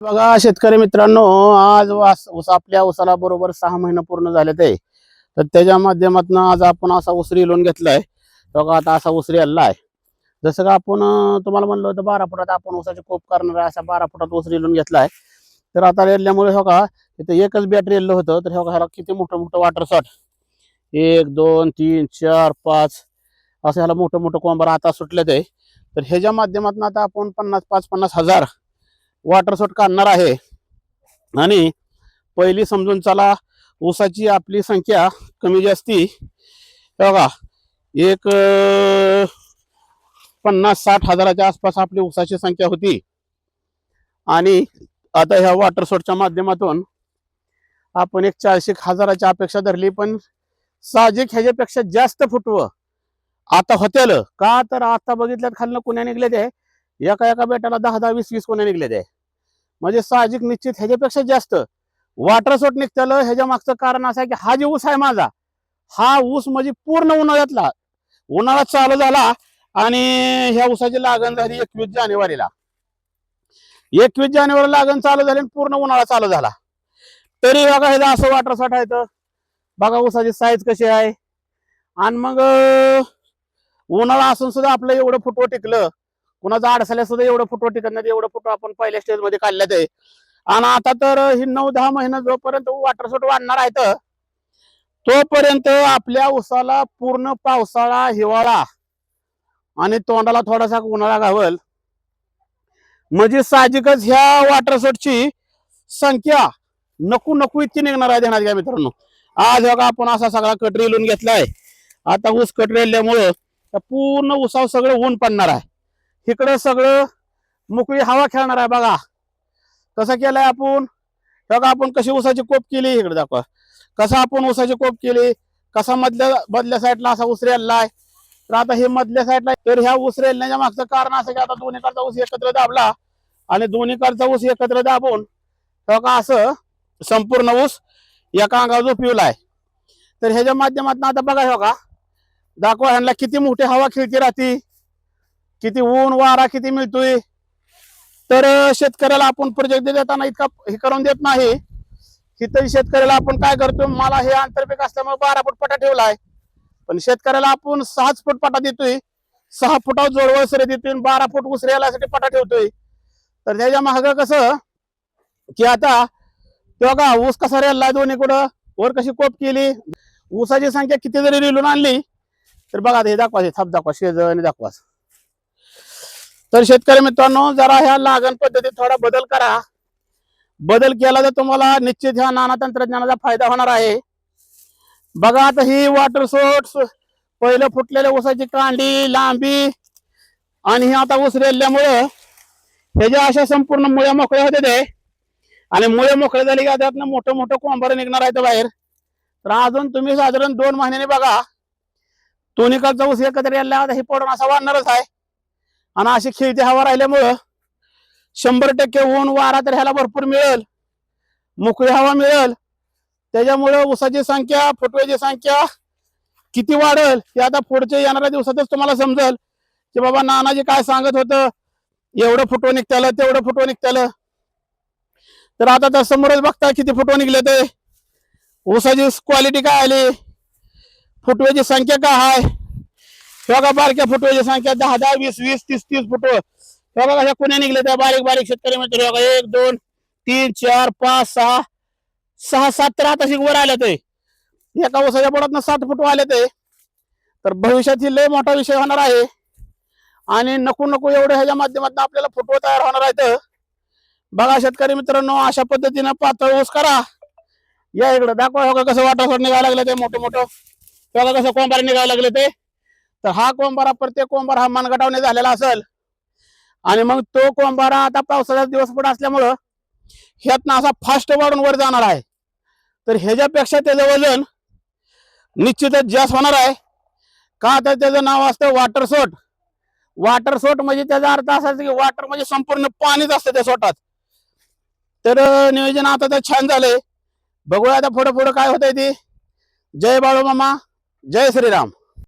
बघा शेतकरी मित्रांनो आज वास ऊस आपल्या ऊसाला बरोबर सहा महिने पूर्ण झालेत आहे तर त्याच्या माध्यमातून आज आपण असा उसरी लोन घेतलाय. बघा आता असा उसरी आलेला आहे जसं का आपण तुम्हाला म्हणलं होतं बारा फुटात आपण उसाचे कोप करणार आहे असा बारा फुटात उसरी लोन घेतलाय. तर आता रेल्ल्यामुळे हो का इथे एकच बॅटरी रेल्लं होतं. तर हो का ह्याला किती मोठं मोठं वॉटर शॉट एक दोन तीन चार पाच. असं ह्याला मोठं मोठं कोंबर आता सुटलेत आहे तर ह्याच्या माध्यमातून आता आपण पन्नास पाच पन्नास हजार वॉटर शॉट काढणार आहे. आणि पहिली समजून चला ऊसाची आपली संख्या कमी जास्ती. बघा एक पन्नास साठ हजाराच्या आसपास आपली ऊसाची संख्या होती. आणि आता ह्या वॉटर शॉटच्या माध्यमातून आपण एक चारशे हजाराची अपेक्षा धरली पण साहजिक ह्याच्यापेक्षा जास्त फुटवं. आता होतेल. का तर आता बघितल्यात खालनं कुण्या निघले ते एका एका बेटाला दहा दहा वीस वीस कोण्या निघले ते म्हणजे साहजिक निश्चित ह्याच्यापेक्षा जास्त वॉटर सोट निघताल ह्याच्या मागचं कारण असं आहे की हा जे ऊस आहे माझा हा ऊस म्हणजे पूर्ण उन्हाळ्यातला. उन्हाळा चालू झाला आणि ह्या ऊसाची लागण झाली एकवीस जानेवारीला. एकवीस जानेवारी लागण चालू झाली आणि पूर्ण उन्हाळा चालू झाला. तरी बघा ह्याचा असं वॉटर शॉट आहे तर. बघा ऊसाची साईज कशी आहे. आणि मग उन्हाळा असून सुद्धा आपलं एवढं फुटवं टिकलं. कुणाचा अडसल्या सुद्धा एवढं फोटो टिकत नाही एवढं फोटो आपण पहिल्या स्टेजमध्ये काढल्यात आहे. आणि आता तर ही नऊ दहा महिने जोपर्यंत वॉटर वाढणार आहेत तोपर्यंत आपल्या उसाला पूर्ण पावसाळा हिवाळा आणि तोंडाला थोडासा उन्हाळा घावल. म्हणजे साहजिकच ह्या वॉटर शॉटची संख्या नको नको इतकी निघणार आहे ध्यानात घ्या मित्रांनो. आज बघा आपण असा सगळा कट रेलून घेतलाय. आता ऊस कट रेलल्यामुळं पूर्ण उसाव सगळं ऊन पडणार आहे. इकडं सगळं मोकळी हवा खेळणार आहे बघा. कसं केलंय आपण? बघा आपण कशी ऊसाची कोप केली इकडे दाखवा. कसं आपण ऊसाची कोप केली? कसा मधल्या मधल्या साईडला असा ऊस रेललाय तर आता हे मधल्या साईडला तर ह्या उसरेलण्याच्या मागचं कारण असं की आता दोन्हीकडचा ऊस एकत्र दाबला आणि दोन्हीकडचा ऊस एकत्र दाबून बघा असं संपूर्ण ऊस एका अंगावर पिवलाय तर ह्याच्या माध्यमातून आता बघा हो का दाखवा ह्यांना किती मोठी हवा खेळती राहती. किती ऊन वारा किती मिळतोय? तर शेतकऱ्याला आपण प्रोजेक्ट देताना इतका हे करून देत नाही. इथं शेतकऱ्याला आपण काय करतो मला हे आंतरपीक असल्यामुळे बारा फूट पटा ठेवलाय. पण शेतकऱ्याला आपण सहाच फूट पटा देतोय. सहा फुटावर जोडवळ सरे देतोय आणि बारा फूट उसरे यासाठी पटा ठेवतोय. तर त्याच्या महाग कसं? की आता तेव्हा का ऊस कसा रेलला दोन्ही कुठं वर कशी कोप केली? ऊसाची संख्या किती जरी रिलून आणली तर बघा हे दाखवा हे थाप दाखवा शेजणी दाखवा तर शेतकरी मित्रांनो जरा ह्या लागण पद्धतीत थोडा बदल करा. बदल केला तर तुम्हाला निश्चित ह्या नाना तंत्रज्ञानाचा फायदा होणार आहे. बघा आता ही वॉटर सोर्स पहिलं फुटलेल्या ऊसाची कांडी लांबी आणि ही आता ऊस रेलल्यामुळं ह्याच्या अशा संपूर्ण मुळ्या मोकळ्या होते ते. आणि मुळे मोकळे झाले की त्यातनं मोठं मोठं कोंबर निघणार आहे बाहेर. तर अजून तुम्ही साधारण दोन महिन्याने बघा. दोन्हीकडचा ऊस एकत्र यायला आता ही पडून असा वाढणारच आहे. आणि अशी खेळती हवा राहिल्यामुळं शंभर टक्के ऊन वारा तर ह्याला भरपूर मिळेल. मोकळी हवा मिळेल. त्याच्यामुळं ऊसाची संख्या फुटव्याची संख्या किती वाढेल हे आता पुढच्या येणाऱ्या दिवसातच तुम्हाला समजेल. की बाबा नानाजी काय सांगत होतं? एवढं फुटवं निघतालं तेवढं फुटवं निघतालं. तर आता त्या समोरच बघता किती फुटवं निघले ते. ऊसाची क्वालिटी काय आली? फुटव्याची संख्या काय आहे? बघा बारक्या फुटव्याची संख्या दहा दहा वीस वीस तीस तीस फोटो. हे बघा ह्या कुण्या निघले त्या बारीक बारीक शेतकरी मित्र? बघा एक दोन तीन चार पाच सहा सहा सात तर आता वर आले ते. एका ऊसाच्या पोटात सात फोटो आले ते. तर भविष्यातील लय मोठा विषय होणार आहे. आणि नको नको एवढे ह्याच्या माध्यमातून आपल्याला फुटवं तयार होणार आहेत. बघा शेतकरी मित्रांनो अशा पद्धतीनं पातळ ऊस करा. या इकडं दाखवा हो कसं वाटा निघायला लागलं ते मोठं मोठं बघा कसं कोंबार निघायला लागले ते. तर हा कोंबारा प्रत्येक कोंबारा हा मनगटावणे झालेला असेल. आणि मग तो कोंबारा आता पावसाचा दिवस पुढे असल्यामुळं ह्यातनं असा फास्ट वाढून वर जाणार आहे. तर ह्याच्यापेक्षा त्याचं वजन निश्चितच जास्त होणार आहे. का तर त्याचं नाव असतं वॉटर सोट वॉटर सोट म्हणजे त्याचा अर्थ असा की वॉटर म्हणजे संपूर्ण पाणीच असतं त्या सोटात तर नियोजन आता तर छान झालंय. बघूया आता पुढं पुढं काय होतंय ते. जय बाळू मामा जय श्रीराम.